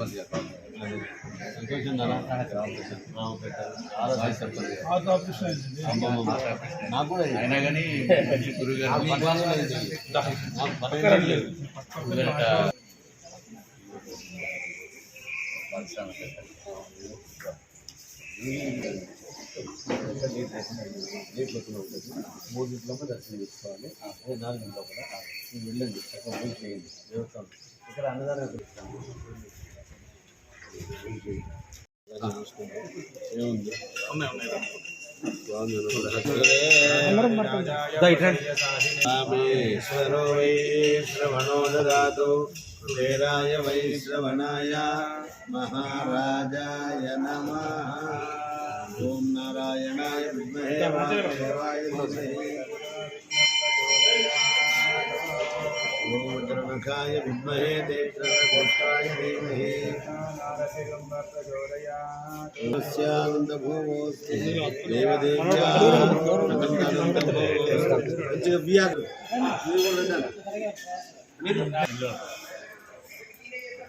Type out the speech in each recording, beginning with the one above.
విజయభవ నాకు కూడా అయినా కానీ నాకు పక్కన లేదు. మూడింటిలో దర్శనం చేసుకోవాలి అదే నాలుగింట్లో కూడా వెళ్ళండి. చక్కగా పూజ చేయండి. దేవస్థానం. ఇక్కడ అన్నదానం रामेश्वरो वै श्रवणो ददातु कुबेराय वै श्रवणाय महाराजाय नमः ॐ नारायणाय विद्महे वासुदेवाय धीमहि ఓం వజ్రనఖాయ విద్మహే దేశనఘోషాయ ధీమహి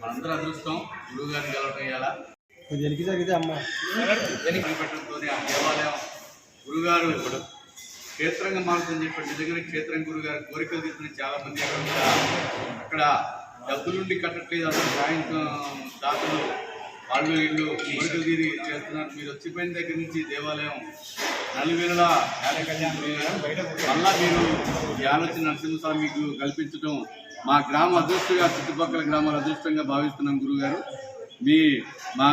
మనందరూ అదృష్టం గురువు గారిని కలవటం ఇవాళ వెనక్కి జరిగితే అమ్మ వెనక్కి పెట్టడంతో ఆ దేవాలయం గురుగారు క్షేత్రంగా మారుతుందని చెప్పి నిజంగానే క్షేత్రం గురుగారు కోరికలు తీసుకుని చాలా మంది అక్కడ డబ్బులుండి కట్టట్లేదు అసలు సాయంత్రం దాతలు వాళ్ళు ఇళ్ళు కోరికలు తీరి చేస్తున్నారు. మీరు వచ్చిపోయిన దగ్గర నుంచి దేవాలయం నలువేళలా మళ్ళా మీరు ఈ ఆలోచన నరసింహస్వామి మీకు కల్పించడం మా గ్రామ అదృష్టంగా చుట్టుపక్కల గ్రామాల అదృష్టంగా భావిస్తున్నాం గురుగారు మీ మా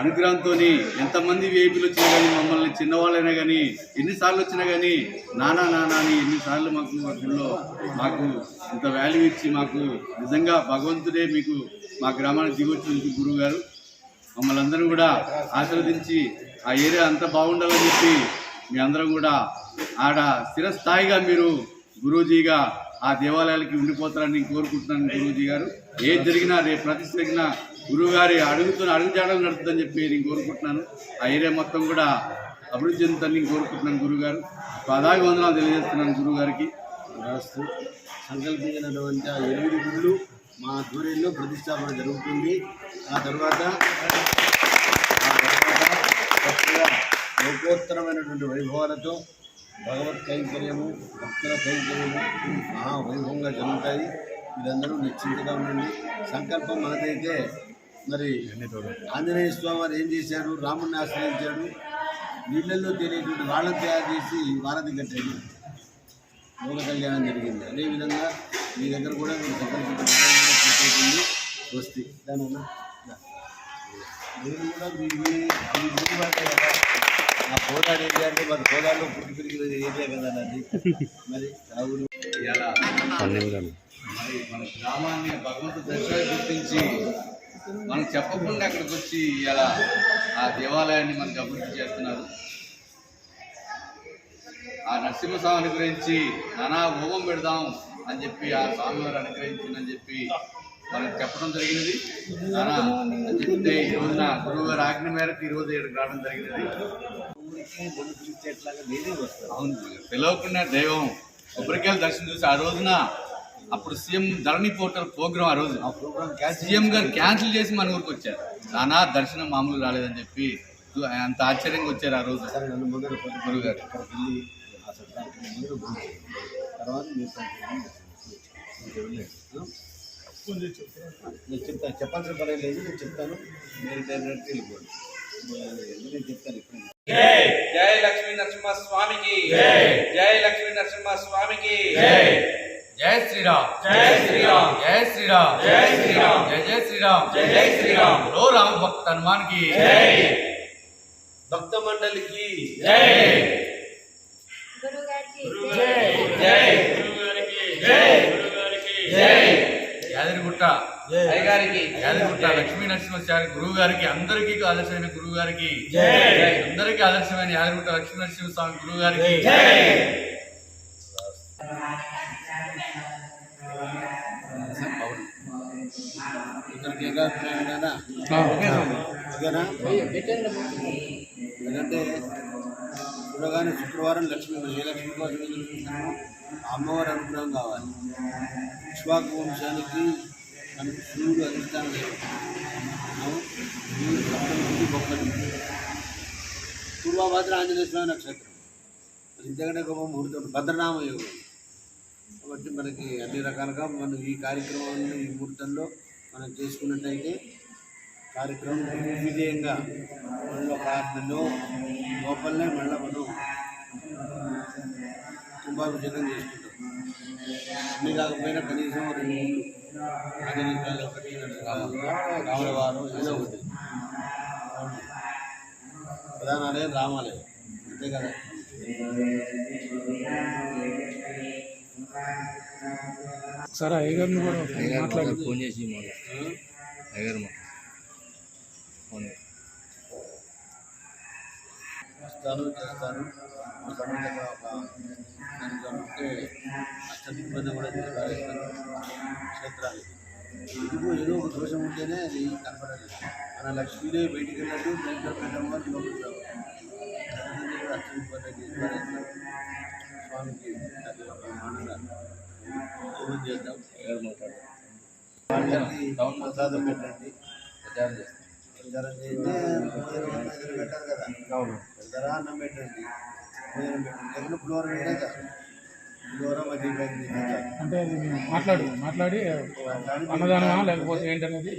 అనుగ్రహంతో ఎంతమంది వేపులు వచ్చినా కానీ మమ్మల్ని చిన్నవాళ్ళైనా కానీ ఎన్నిసార్లు వచ్చినా కానీ నానా నానా అని ఎన్నిసార్లు మాకు మా గుళ్ళో మాకు ఇంత వాల్యూ ఇచ్చి మాకు నిజంగా భగవంతుడే మీకు మా గ్రామానికి దిగొచ్చిన గురువు గారు. మమ్మల్ని అందరూ కూడా ఆశీర్వదించి ఆ ఏరియా అంతా బాగుండాలని చెప్పి మీ అందరం కూడా ఆడ స్థిరస్థాయిగా మీరు గురూజీగా ఆ దేవాలయాలకి ఉండిపోతారని కోరుకుంటున్నాను గురూజీ గారు. ఏది జరిగినా రేపు ప్రతిష్ట జరిగినా గురువుగారి అడుగుతున్న అడుగుజాడలు నడుతుందని చెప్పి నేను కోరుకుంటున్నాను. ఆ ఏరియా మొత్తం కూడా అభివృద్ధి చెందుతాను నేను కోరుకుంటున్నాను గురుగారు పదావి వందనాలు తెలియజేస్తున్నాను గురుగారికి గారికి సంకల్పించినటువంటి ఆ ఎనిమిది గుళ్ళు మా ఆధ్వర్యంలో ప్రతిష్టాపన జరుగుతుంది. ఆ తర్వాత లోకోత్తరమైనటువంటి వైభవాలతో భగవత్ కైంకర్యము భక్తుల కైంకర్యము మహా వైభవంగా జరుగుతాయి. మీరందరూ నిశ్చింతగా ఉండండి. సంకల్పం మనదైతే మరి ఆంజనేయ స్వామి వారు ఏం చేశాడు రాముడిని ఆశ్రయించాడు నీళ్ళల్లో తేలేటువంటి వాళ్ళని తయారు చేసి వారధి కట్టాడు మూల కళ్యాణం జరిగింది. అదేవిధంగా మీ దగ్గర కూడా మీరు పూర్తవుతుంది వస్తే దాని నేను కూడా మీ నా కోదాడు ఏరియా అంటే మరి కోదాడులో పుట్టి పెరిగిన ఏరియా కదా నాది. మరి ఊరు ఇలా మరి మన గ్రామాన్ని భగవంతుడు దర్శనం గుర్తించి మనం చెప్పకుండా అక్కడికి వచ్చి ఇలా ఆ దేవాలయాన్ని మనకు అభివృద్ధి చేస్తున్నారు. ఆ నరసింహస్వామి అనుగ్రహించి నానా హోమం పెడదాం అని చెప్పి ఆ స్వామివారు అనుగ్రహించిందని చెప్పి మనకు చెప్పడం జరిగినది. నానా అని చెప్తే ఈ రోజున గురువు గారి ఆజ్ఞ మేరకు ఈ రోజు ఇక్కడికి రావడం జరిగినది. అవును పిలవకుండా దైవం కొబ్బరికాయలు దర్శనం చూసి ఆ రోజున అప్పుడు సీఎం ధరణి పోర్టల్ ప్రోగ్రాం ఆ రోజు. ప్రోగ్రామ్ సీఎం గారు క్యాన్సిల్ చేసి మన ఊరికి వచ్చారు. నానా దర్శనం మామూలు రాలేదని చెప్పి అంత ఆశ్చర్యంగా వచ్చారు ఆ రోజు. సరే నన్ను మొదలు గురుగారు? నేను చెప్తాను చెప్పాల్సిన పని లేదు నేను చెప్తాను. మీరు డైరెక్ట్ వెళ్ళిపోండి. నేను చెప్తాను ఇప్పుడు. జై లక్ష్మీ నరసింహ స్వామికి జై లక్ష్మీ నరసింహ స్వామికి జై శ్రీరామ్. జై శ్రీరామ్. జై శ్రీరామ్. జై శ్రీరామ్. జై జై శ్రీరామ్. జై జై శ్రీరామ్. లో రామ భక్త హనుమాన్కి జై. భక్త మండలికి. జై. గురుగారికి. జై. జై. జై. యాదగిరిగుట్ట. అయ్యగారికి. యాదగిరిగుట్ట. లక్ష్మీ నరసింహచారి గురువు గారికి అందరికీ ఆదర్శమైన గురువు గారికి జై. అందరికీ ఆదర్శమైన యాదగిరిగుట్ట లక్ష్మీ నరసింహ స్వామి గురువు గారికి జై ఇక్కడికి ఏకాభిప్రాయమేనా ఓకేనా ఎందుకంటే చూడగానే శుక్రవారం లక్ష్మీ ఏ లక్ష్మీ కోసం ఆ అమ్మవారి అనుగ్రహం కావాలి. విశ్వాక వంశానికి మనకి శివుడు అధిష్టానం లేదు శివుడు సప్తమి గొప్పది. పూర్వభద్ర ఆంజనేయ స్వామి నక్షత్రం. మరి ఇంతకంటే గొప్ప ముహూర్తం భద్రనామ యోగం. కాబట్టి మనకి అన్ని రకాలుగా మనం ఈ కార్యక్రమాన్ని ఈ ముహూర్తంలో మనం చేసుకున్నట్టయితే కార్యక్రమం దిగ్విజయంగా మళ్ళీ ఒక లోపలనే మళ్ళీ మనం కుంభాభిషేకం చేసుకుంటాం. అన్ని కాకపోయినా కనీసం రెండు మూడు ఆంజనేయ ఒకటి రామలవారం ఏదో ఒకటి. ప్రధానాలయం రామాలయం. అంతే కదా? సార్ అయ్యగారిని కూడా మాట్లాడి ఫోన్ చేసి అయ్యారు ఫోన్ మా తమ్ముడి దగ్గర ఒక ఉంటే అష్టదిగ్బంధం కూడా క్షేత్రాలు ఇదిగో ఏదో ఒక దోషం ఉంటేనే అది కనపడలేదు మన లక్ష్మీదేవి బయటికి వెళ్ళట్టు బయట పెట్టడం వల్ల అష్టదిగ్బంధం తీసుకురాస్తాను స్వామికి అది ఒక బ్రహ్మాండంగా చేద్దాం వాళ్ళకి ప్రసాదం పెట్టండి ప్రచారం చేస్తాం. ప్రచారం చేస్తే పెట్టారు కదా. పెడతారా అన్నం పెట్టండి భోజనం పెట్టండి. పెట్టాక పులిహోర మధ్య. అంటే మాట్లాడు మాట్లాడి అన్నదానమా లేకపోతే ఏంటనేది?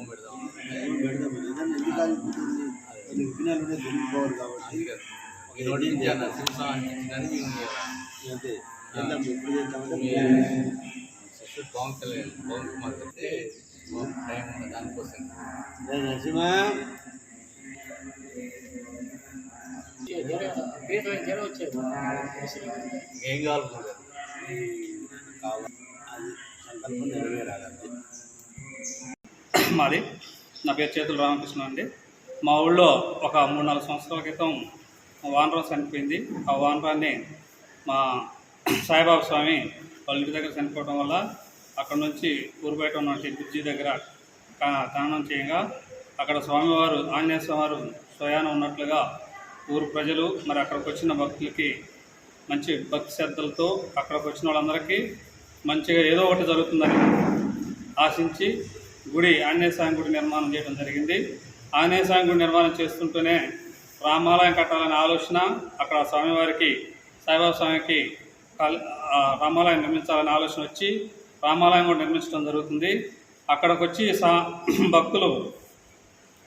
పెడదాం పెడదాం ఎందుకు ఉన్నాయి దొరికిపోవాలి కాబట్టి అంతే. వెళ్దాం ఎప్పుడు చేద్దామంటే దానికోసం. నరసింహ. ఏం కావాలి సంకల్పం మాది నా పేరు చేతుల రామకృష్ణ అండి. మా ఊళ్ళో ఒక మూడు నాలుగు సంవత్సరాల క్రితం వానరం చనిపోయింది. ఆ వానరాన్ని మా సాయిబాబా స్వామి వాళ్ళ ఇంటి దగ్గర చనిపోవడం వల్ల అక్కడ నుంచి ఊరు బయట ఉన్నటువంటి బ్రిడ్జి దగ్గర కా- చేయగా అక్కడ స్వామివారు ఆంజనేయ స్వామివారు స్వయాన ఉన్నట్లుగా ఊరు ప్రజలు మరి అక్కడికి వచ్చిన భక్తులకి మంచి భక్తి శ్రద్ధలతో అక్కడికి వచ్చిన వాళ్ళందరికీ మంచిగా ఏదో ఒకటి జరుగుతుందని ఆశించి గుడి ఆంజనేయ స్వామి గుడి నిర్మాణం చేయడం జరిగింది. ఆంజనేయ స్వామి గుడి నిర్మాణం చేస్తుంటూనే రామాలయం కట్టాలనే ఆలోచన అక్కడ స్వామివారికి సాయిబాబా స్వామికి రామాలయం నిర్మించాలనే ఆలోచన వచ్చి రామాలయం కూడా నిర్మించడం జరుగుతుంది. అక్కడికి వచ్చి సా భక్తులు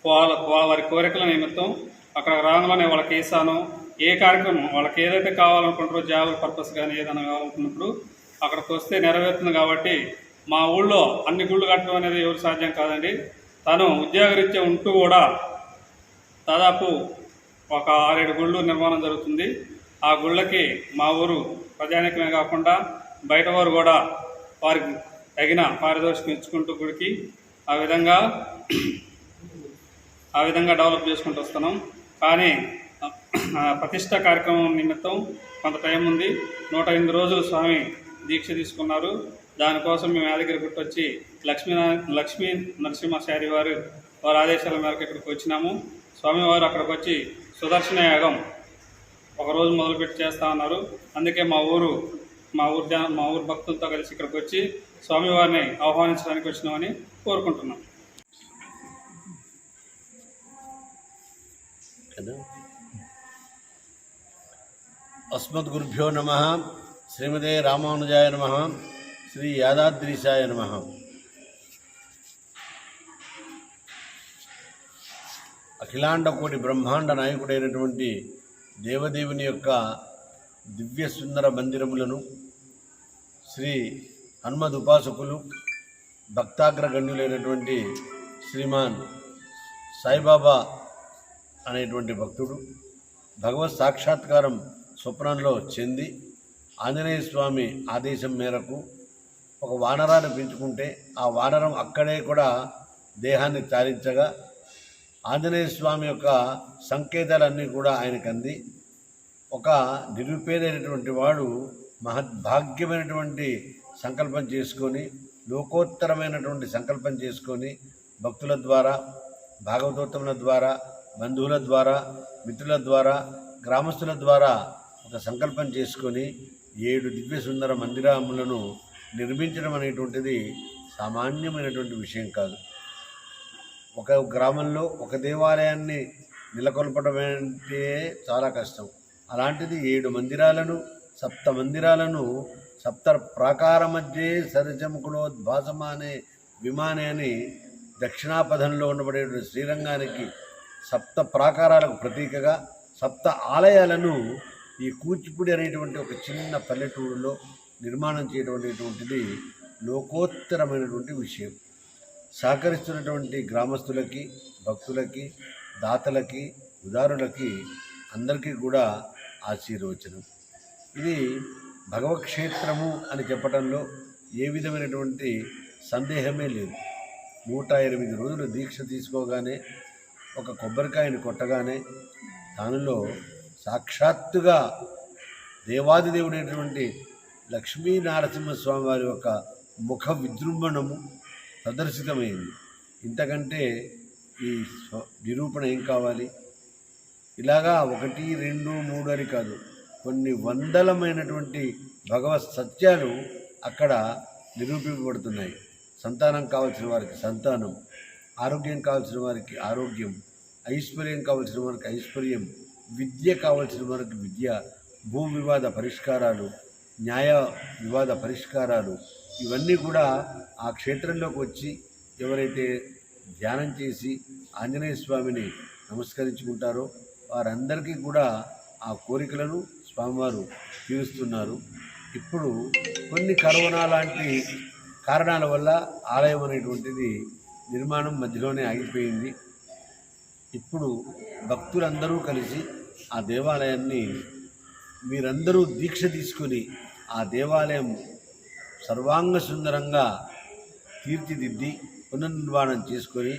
వాళ్ళ వారి కోరికల నిమిత్తం అక్కడ రాగానే వాళ్ళకి వేసాను ఏ కార్యక్రమం వాళ్ళకి ఏదైతే కావాలనుకుంటారో జాబ్ పర్పస్ కానీ ఏదైనా కావాలనుకున్నప్పుడు అక్కడికి వస్తే నెరవేరుతుంది కాబట్టి మా ఊళ్ళో అన్ని గుళ్ళు కట్టడం అనేది ఎవరు సాధ్యం కాదండి. తను ఉద్యోగరీత్యా ఉంటూ కూడా దాదాపు ఒక ఆరేడు గుళ్ళు నిర్మాణం జరుగుతుంది. ఆ గుళ్ళకి మా ఊరు ప్రజానికమే కాకుండా బయట వారు కూడా వారికి తగిన పారితోషికం ఇచ్చుకుంటూ గుడికి ఆ విధంగా ఆ విధంగా డెవలప్ చేసుకుంటూ వస్తున్నాం. కానీ ప్రతిష్ట కార్యక్రమం నిమిత్తం కొంత టైం ఉంది. నూట ఎనిమిది రోజులు స్వామి దీక్ష తీసుకున్నారు. దానికోసం మేము యాదగిరి గుట్టొచ్చి లక్ష్మీ లక్ష్మీ నరసింహశారి వారు వారి ఆదేశాల మేరకు ఇక్కడికి వచ్చినాము. స్వామివారు అక్కడికి వచ్చి సుదర్శన యాగం ఒకరోజు మొదలుపెట్టి చేస్తా ఉన్నారు. అందుకే మా ఊరు మా ఊరు మా ఊరు భక్తులతో కలిసి ఇక్కడికి వచ్చి స్వామివారిని ఆహ్వానించడానికి వచ్చినామని కోరుకుంటున్నాం. అస్మద్గురుభ్యో నమ. శ్రీమదే రామానుజాయ నమ. శ్రీ యాదాద్రీశాయ నమ. అఖిలాండ కోటి బ్రహ్మాండ నాయకుడైనటువంటి దేవదేవుని యొక్క దివ్య సుందర మందిరములను శ్రీ హనుమద్ ఉపాసకులు భక్తాగ్రగణ్యులైనటువంటి శ్రీమాన్ సాయిబాబా అనేటువంటి భక్తుడు భగవత్ సాక్షాత్కారం స్వప్నంలో చెంది ఆంజనేయ స్వామి ఆదేశం మేరకు ఒక వానరాన్ని పెంచుకుంటే ఆ వానరం అక్కడే కూడా దేహాన్ని తారించగా ఆంజనేయ స్వామి యొక్క సంకేతాలన్నీ కూడా ఆయనకు అంది. ఒక నిరుపేదైనటువంటి వాడు మహద్భాగ్యమైనటువంటి సంకల్పం చేసుకొని లోకోత్తరమైనటువంటి సంకల్పం చేసుకొని భక్తుల ద్వారా భాగవతోత్తముల ద్వారా బంధువుల ద్వారా మిత్రుల ద్వారా గ్రామస్తుల ద్వారా ఒక సంకల్పం చేసుకొని ఏడు దివ్య సుందర మందిరములను నిర్మించడం అనేటువంటిది సామాన్యమైనటువంటి విషయం కాదు. ఒక గ్రామంలో ఒక దేవాలయాన్ని నెలకొల్పడం అంటే చాలా కష్టం. అలాంటిది ఏడు మందిరాలను సప్త మందిరాలను సప్త ప్రాకార మధ్య సరిజముకులోద్భాసమ అనే విమానే అని దక్షిణాపథంలో ఉండబడే శ్రీరంగానికి సప్త ప్రాకారాలకు ప్రతీకగా సప్త ఆలయాలను ఈ కూచిపూడి అనేటువంటి ఒక చిన్న పల్లెటూరులో నిర్మాణం చేయడం అనేటువంటిది లోకోత్తరమైనటువంటి విషయం. సహకరిస్తున్నటువంటి గ్రామస్తులకి భక్తులకి దాతలకి ఉదారులకి అందరికీ కూడా ఆశీర్వచనం. ఇది భగవక్షేత్రము అని చెప్పడంలో ఏ విధమైనటువంటి సందేహమే లేదు. నూట ఎనిమిది రోజులు దీక్ష తీసుకోగానే ఒక కొబ్బరికాయని కొట్టగానే దానిలో సాక్షాత్తుగా దేవాదిదేవుడైనటువంటి లక్ష్మీ నరసింహస్వామి వారి యొక్క ముఖ విజృంభణము ప్రదర్శితమైంది. ఇంతకంటే ఈ స్వ- నిరూపణ ఏం కావాలి? ఇలాగా ఒకటి రెండు మూడు అని కాదు. కొన్ని వందలమైనటువంటి భగవత్ సత్యాలు అక్కడ నిరూపింపబడుతున్నాయి. సంతానం కావలసిన వారికి సంతానం ఆరోగ్యం కావలసిన వారికి ఆరోగ్యం ఐశ్వర్యం కావలసిన వారికి ఐశ్వర్యం విద్య కావలసిన వారికి విద్య భూ వివాద పరిష్కారాలు న్యాయ వివాద పరిష్కారాలు ఇవన్నీ కూడా ఆ క్షేత్రంలోకి వచ్చి ఎవరైతే ధ్యానం చేసి ఆంజనేయ స్వామిని నమస్కరించుకుంటారో వారందరికీ కూడా ఆ కోరికలను స్వామివారు తీరుస్తున్నారు. ఇప్పుడు కొన్ని కరోనా లాంటి కారణాల వల్ల ఆలయం అనేటువంటిది నిర్మాణం మధ్యలోనే ఆగిపోయింది. ఇప్పుడు భక్తులందరూ కలిసి ఆ దేవాలయాన్ని మీరందరూ దీక్ష తీసుకొని ఆ దేవాలయం సర్వాంగ సుందరంగా తీర్చిదిద్ది పునర్నిర్మాణం చేసుకొని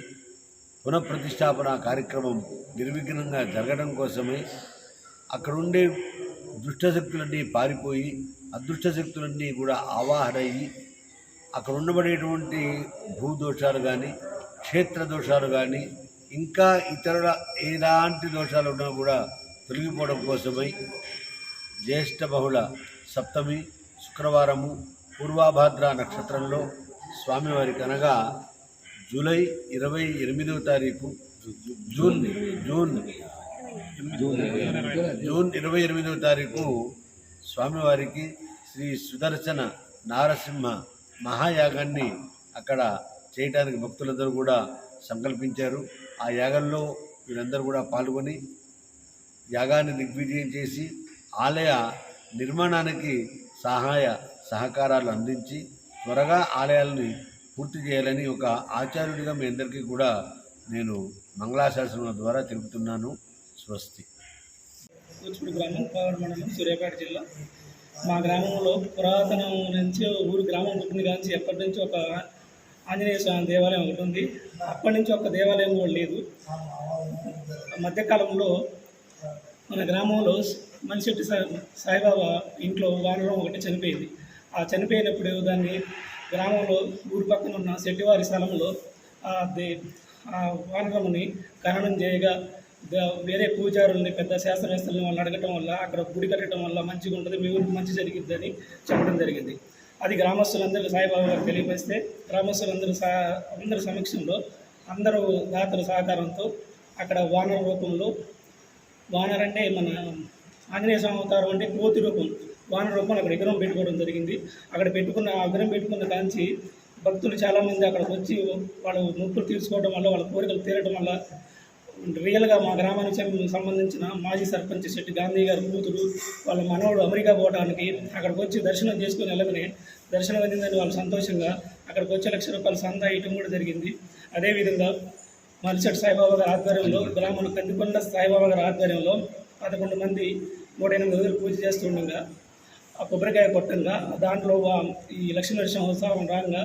పునఃప్రతిష్టాపన కార్యక్రమం నిర్విఘ్నంగా జరగడం కోసమే అక్కడుండే దుష్టశక్తులన్నీ పారిపోయి అదృష్టశక్తులన్నీ కూడా ఆవాహనయ్యి అక్కడ ఉండబడేటువంటి భూదోషాలు కానీ క్షేత్ర దోషాలు కానీ ఇంకా ఇతరుల ఎలాంటి దోషాలు ఉన్నా కూడా తొలగిపోవడం కోసమై జ్యేష్ఠ బహుళ సప్తమి శుక్రవారము పూర్వాభాద్ర నక్షత్రంలో స్వామివారికి అనగా జూలై ఇరవై ఎనిమిదవ తారీఖు జూన్ జూన్ జూన్ ఇరవై ఎనిమిదవ తారీఖు స్వామివారికి శ్రీ సుదర్శన నారసింహ మహాయాగాన్ని అక్కడ చేయటానికి భక్తులందరూ కూడా సంకల్పించారు. ఆ యాగంలో వీరందరూ కూడా పాల్గొని యాగాన్ని దిగ్విజయం చేసి ఆలయ నిర్మాణానికి సహాయ సహకారాలు అందించి త్వరగా ఆలయాలని పూర్తి చేయాలని ఒక ఆచార్యుడిగా మీ అందరికీ కూడా నేను మంగళాశాసనం ద్వారా తెలుపుతున్నాను. స్వస్తి. కూచిపూడి గ్రామం కోవడ మండలం సూర్యాపేట జిల్లా. మా గ్రామంలో పురాతనం నుంచి ఊరు గ్రామం పుట్టిన నుంచి ఎప్పటి నుంచి ఒక ఆంజనేయ స్వామి దేవాలయం ఒకటి ఉంది. అప్పటి నుంచి ఒక దేవాలయం కూడా లేదు. మధ్యకాలంలో మన గ్రామంలో మనిషెట్టి సాయిబాబా ఇంట్లో వానరం ఒకటి చనిపోయింది. ఆ చనిపోయినప్పుడు దాన్ని గ్రామంలో ఊరి పక్కన ఉన్న శెట్టివారి స్థలంలో ఆ దే ఆ వానరముని ఖననం చేయగా వేరే పూజారుల్ని పెద్ద శాస్త్రవేత్తలని వాళ్ళని అడగటం వల్ల అక్కడ గుడి కట్టడం వల్ల మంచిగా ఉంటుంది మీ ఊరికి మంచి జరిగిద్దని చెప్పడం జరిగింది. అది గ్రామస్తులందరూ సాయిబాబా గారు తెలియపరిస్తే గ్రామస్తులందరూ సా అందరి సమక్షంలో అందరూ దాతల సహకారంతో అక్కడ వానర రూపంలో వానర్ అంటే మన ఆంజనేయ స్వామి అవతారం అంటే కోతి రూపం వాన రూపం అక్కడ విగ్రహం పెట్టుకోవడం జరిగింది. అక్కడ పెట్టుకున్న ఆ విగ్రహం పెట్టుకున్న కాంచి భక్తులు చాలామంది అక్కడికి వచ్చి వాళ్ళ మొక్కులు తీర్చుకోవడం వల్ల వాళ్ళ కోరికలు తీరడం వల్ల రియల్గా మా గ్రామానికి సంబంధించిన మాజీ సర్పంచ్ శెట్టి గాంధీ గారు కూతురు వాళ్ళ మనవడు అమెరికా పోవడానికి అక్కడికి వచ్చి దర్శనం చేసుకుని వెళ్ళగానే దర్శనం అందిందని వాళ్ళు సంతోషంగా అక్కడికి వచ్చే లక్ష రూపాయల సందా ఇవ్వడం కూడా జరిగింది. అదేవిధంగా మలిచెట్టు సాయిబాబా గారి ఆధ్వర్యంలో గ్రామంలో కందికొండ సాయిబాబా గారి ఆధ్వర్యంలో పదకొండు మంది నూట ఎనిమిది రోజులు పూజ చేస్తుండగా ఆ కొబ్బరికాయ కొట్టంగా దాంట్లో ఈ లక్ష్మీ నరసింహ ఉత్సవం రాగా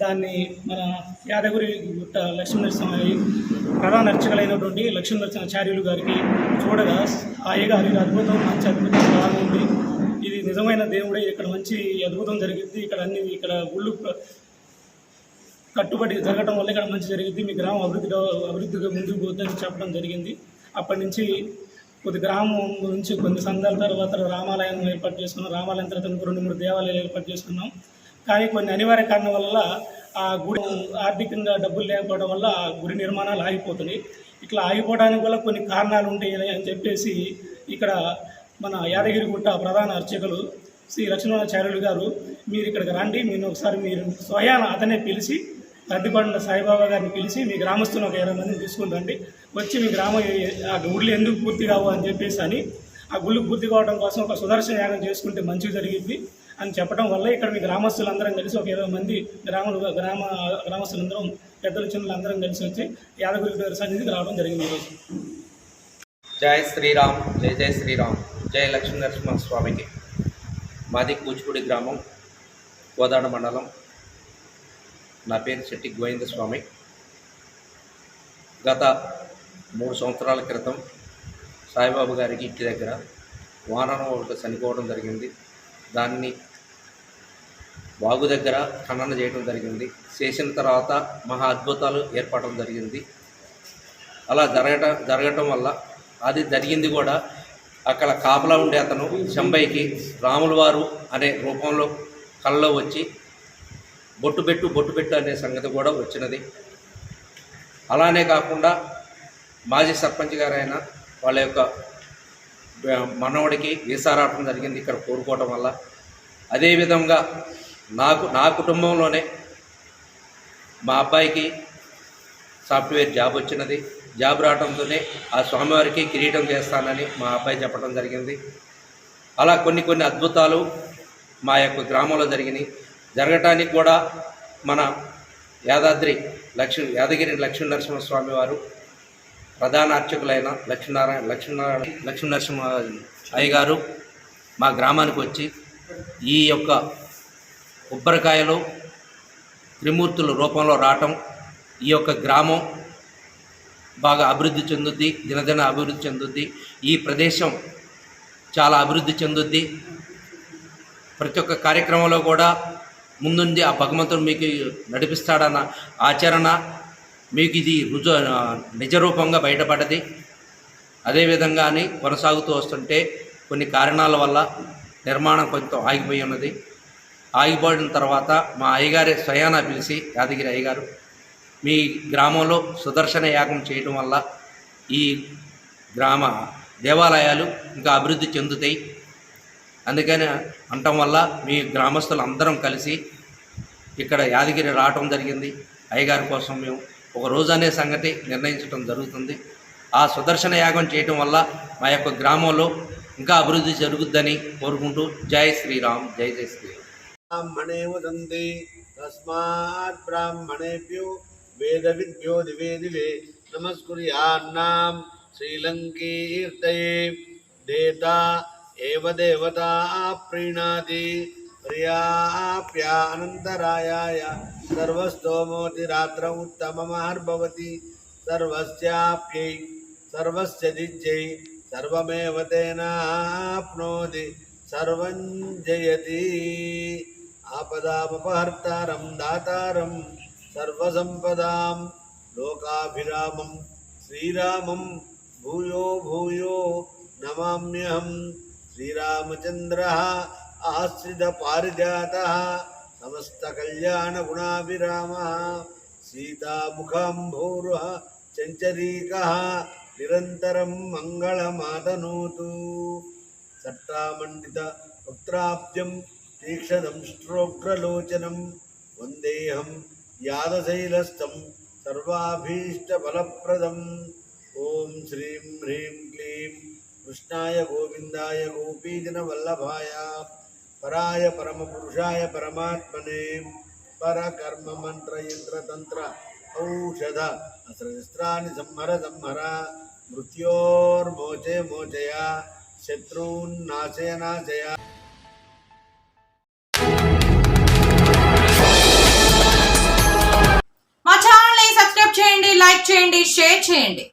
దాన్ని మన యాదగిరి గుట్ట లక్ష్మీ నరసింహ ప్రధాన అర్చకులైనటువంటి లక్ష్మీ నరసింహాచార్యులు గారికి చూడగా అయ్యగారు ఇది అద్భుతం మంచి అద్భుతం బాగుంది ఇది నిజమైన దేవుడే ఇక్కడ మంచి అద్భుతం జరిగింది ఇక్కడ అన్ని ఇక్కడ గుళ్ళు కట్టుబడి జరగడం వల్ల ఇక్కడ మంచి జరిగింది మీ గ్రామం అభివృద్ధి అభివృద్ధిగా ముందుకు పోతుందని చెప్పడం జరిగింది. అప్పటి నుంచి కొద్ది గ్రామం గురించి కొన్ని సంఘాల తర్వాత రామాలయం ఏర్పాటు చేసుకున్నాం. రామాలయం తర్వాత ఇంకో రెండు మూడు దేవాలయాలు ఏర్పాటు చేసుకున్నాం. కానీ కొన్ని అనివార్య కారణం వల్ల ఆ గుడి ఆర్థికంగా డబ్బులు లేకపోవడం వల్ల ఆ గుడి నిర్మాణాలు ఆగిపోతున్నాయి. ఇట్లా ఆగిపోవడానికి వల్ల కొన్ని కారణాలు ఉంటాయి అని చెప్పేసి ఇక్కడ మన యాదగిరిగుట్ట ప్రధాన అర్చకులు శ్రీ లక్ష్మణాచార్యులు గారు మీరు ఇక్కడికి రండి మీరు ఒకసారి మీరు స్వయాన అతనే పిలిచి కందికొండ సాయిబాబా గారిని పిలిచి మీ గ్రామస్తులు ఒక ఇరవై మందిని తీసుకుని రండి. వచ్చి మీ గ్రామం ఆ గుళ్ళు ఎందుకు పూర్తి కావు అని చెప్పేసి అని ఆ గుళ్ళు పూర్తి కావడం కోసం ఒక సుదర్శన యాగం చేసుకుంటే మంచి జరిగింది అని చెప్పడం వల్ల ఇక్కడ మీ గ్రామస్తులందరం కలిసి ఒక ఇరవై మంది గ్రాములు గ్రామ గ్రామస్తులందరం పెద్దలు చిన్నలు అందరం కలిసి వచ్చి యాదగిరి దర్శనానికి రావడం జరిగింది ఈరోజు జై శ్రీరామ్ జై జై శ్రీరామ్ జై లక్ష్మీ నరసింహ స్వామికి. మాది కూచిపూడి గ్రామం కోదాడ మండలం. నా పేరు శెట్టి గోవింద స్వామి గత మూడు సంవత్సరాల క్రితం సాయిబాబు గారికి ఇంటి దగ్గర వానరం ఒకటి చనిపోవడం జరిగింది. దాన్ని వాగు దగ్గర ఖనన చేయడం జరిగింది. చేసిన తర్వాత మహా అద్భుతాలు ఏర్పడడం జరిగింది. అలా జరగటం జరగటం వల్ల అది జరిగింది కూడా అక్కడ కాపలా ఉండే అతను చెంబైకి రాములవారు అనే రూపంలో కళ్ళలో వచ్చి బొట్టు పెట్టు బొట్టు పెట్టు అనే సంగతి కూడా వచ్చినది. అలానే కాకుండా మాజీ సర్పంచ్ గారైన వాళ్ళ యొక్క మనవడికి వీసా రావడం జరిగింది ఇక్కడ కోరుకోవటం వల్ల. అదేవిధంగా నాకు నా కుటుంబంలోనే మా అబ్బాయికి సాఫ్ట్వేర్ జాబ్ వచ్చినది. జాబ్ రావడంతోనే ఆ స్వామివారికి కిరీటం చేస్తానని మా అబ్బాయి చెప్పడం జరిగింది. అలా కొన్ని కొన్ని అద్భుతాలు మా యొక్క గ్రామంలో జరిగినాయి. జరగటానికి కూడా మన యాదాద్రి లక్ష్మీ యాదగిరి లక్ష్మీ నరసింహస్వామి వారు ప్రధాన అర్చకులైన లక్ష్మీనారాయణ లక్ష్మీనారాయణ లక్ష్మీ నరసింహ అయ్య గారు మా గ్రామానికి వచ్చి ఈ యొక్క కొబ్బరికాయలు త్రిమూర్తుల రూపంలో రావటం ఈ యొక్క గ్రామం బాగా అభివృద్ధి చెందుద్ది దినదిన అభివృద్ధి చెందుద్ది ఈ ప్రదేశం చాలా అభివృద్ధి చెందుద్ది. ప్రతి ఒక్క కార్యక్రమంలో కూడా ముందుండి ఆ భగవంతుడు మీకు నడిపిస్తాడన్న ఆచరణ మీకు ఇది రుజు నిజరూపంగా బయటపడ్డది. అదేవిధంగాని కొనసాగుతూ వస్తుంటే కొన్ని కారణాల వల్ల నిర్మాణం కొంచెం ఆగిపోయి ఉన్నది. ఆగిపోయిన తర్వాత మా అయ్యగారే స్వయాన పిలిచి యాదగిరి అయ్యగారు మీ గ్రామంలో సుదర్శన యాగం చేయడం వల్ల ఈ గ్రామ దేవాలయాలు ఇంకా అభివృద్ధి చెందుతాయి. అందుకని అంటం వల్ల మీ గ్రామస్తులు అందరం కలిసి ఇక్కడ యాదగిరి రావటం జరిగింది. అయ్యగారి కోసం మేము ఒక రోజు అనే సంగతి నిర్ణయించడం జరుగుతుంది. ఆ సుదర్శన యాగం చేయటం వల్ల మా యొక్క గ్రామంలో ఇంకా అభివృద్ధి జరుగుద్దని కోరుకుంటూ జై శ్రీరామ్ జై జై శ్రీరామ్. బ్రాహ్మణే एव देवता प्रीणाति प्रियाप्यानन्तरायाय सर्वस्तोमोतिरात्रौ उत्तममहर्भवति सर्वस्याप्यै सर्वस्य दिज्यै सर्वमेव तेनाप्नोति सर्वं जयति आपदामपहर्तारं दातारं सर्वसम्पदां लोकाभिरामं श्रीरामं भूयो भूयो శ్రీరామచంద్ర ఆశ్రిత పారిజాత సమస్త కళ్యాణ గుణాభిరామ సీతాముఖంభూరు చంచరీక నిరంతరం మంగళమాదనోతు సట్టామండిత వక్త్రాబ్జం తీక్షణం శ్రోగ్రలోచనం వందేహం యాదశైలస్థం సర్వాభీష్టఫలప్రదం. ఓం శ్రీం హ్రీం కృష్ణాయ గోవిందాయ గోపీజనవల్లభాయ పరాయ పరమ పురుషాయ పరమాత్మనే. పరకర్మ మంత్ర యంత్ర తంత్ర ఔషధ అస్త్రశస్త్రాన్ని సంహర సంహర. మృత్యోర్మోచే మోచయ. శత్రూన్నాశయ నాశయ. మా ఛానల్ని సబ్స్క్రైబ్ చేయండి లైక్ చేయండి షేర్ చేయండి.